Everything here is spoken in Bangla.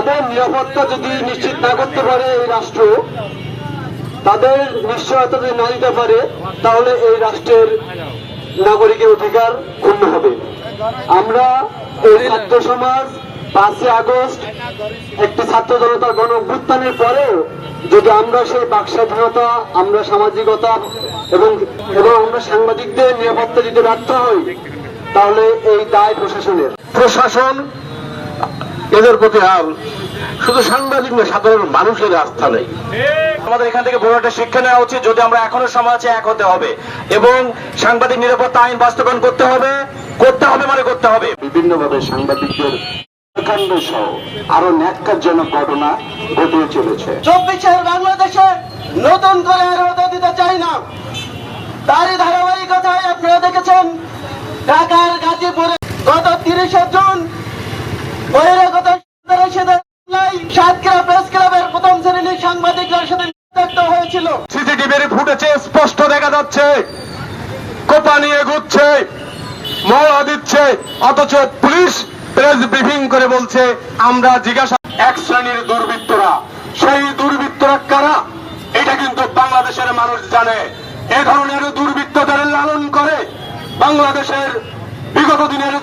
তাদের নিরাপত্তা যদি নিশ্চিত না করতে পারে এই রাষ্ট্র, তাদের নিশ্চয়তা যদি না দিতে পারে, তাহলে এই রাষ্ট্রের নাগরিকের অধিকার ক্ষুণ্ণ হবে। আমরা এই ছাত্র সমাজ পাঁচই আগস্ট একটি ছাত্র জনতার গণ অভ্যুত্থানের পরেও যদি আমরা সেই বাকস্বাধীনতা আমরা সামাজিকতা এবং এবং আমরা সাংবাদিকদের নিরাপত্তা দিতে ব্যর্থ হই, তাহলে এই দায় প্রশাসনের। প্রশাসন এদের প্রতি আর শুধু সাংবাদিক না সাধারণ মানুষের আস্থা নেই। আমাদের এখান থেকে বড় একটা শিক্ষা নেওয়া উচিত যদি আমরা এখনও সমাজে এক হতে হবে এবং সাংবাদিক নিরাপত্তা আইন বাস্তবায়ন করতে হবে করতে হবে মানে করতে হবে। বিভিন্নভাবে সাংবাদিকদের কাণ্ড সহ আরও ন্যাক্কারজনক ঘটনা ঘটিয়ে চলেছে। চব্বিশের বাংলাদেশে নতুন করে আর হতে দিতে চাই না। তারই ধারাবাহিকতায় আপনারা দেখেছেন ঢাকার গাজীপুরে গত তিরিশে জুন বহিরাগত সাতক্ষীরা প্রেস ক্লাবের প্রথম শ্রেণির সাংবাদিকদের সাথে হয়েছিল। সিসিটিভির ফুটেজে স্পষ্ট দেখা যাচ্ছে। কোপা নিয়ে ঘুরছে, মহড়া দিচ্ছে, অথচ পুলিশ প্রেস ব্রিফিং করে বলছে, আমরা জিজ্ঞাসা এক শ্রেণির দুর্বৃত্তরা। সেই দুর্বৃত্তরা কারা? এটা কিন্তু বাংলাদেশের মানুষ জানে। এ ধরনের দুর্বৃত্তদের লালন করে বাংলাদেশের বিগত দিনের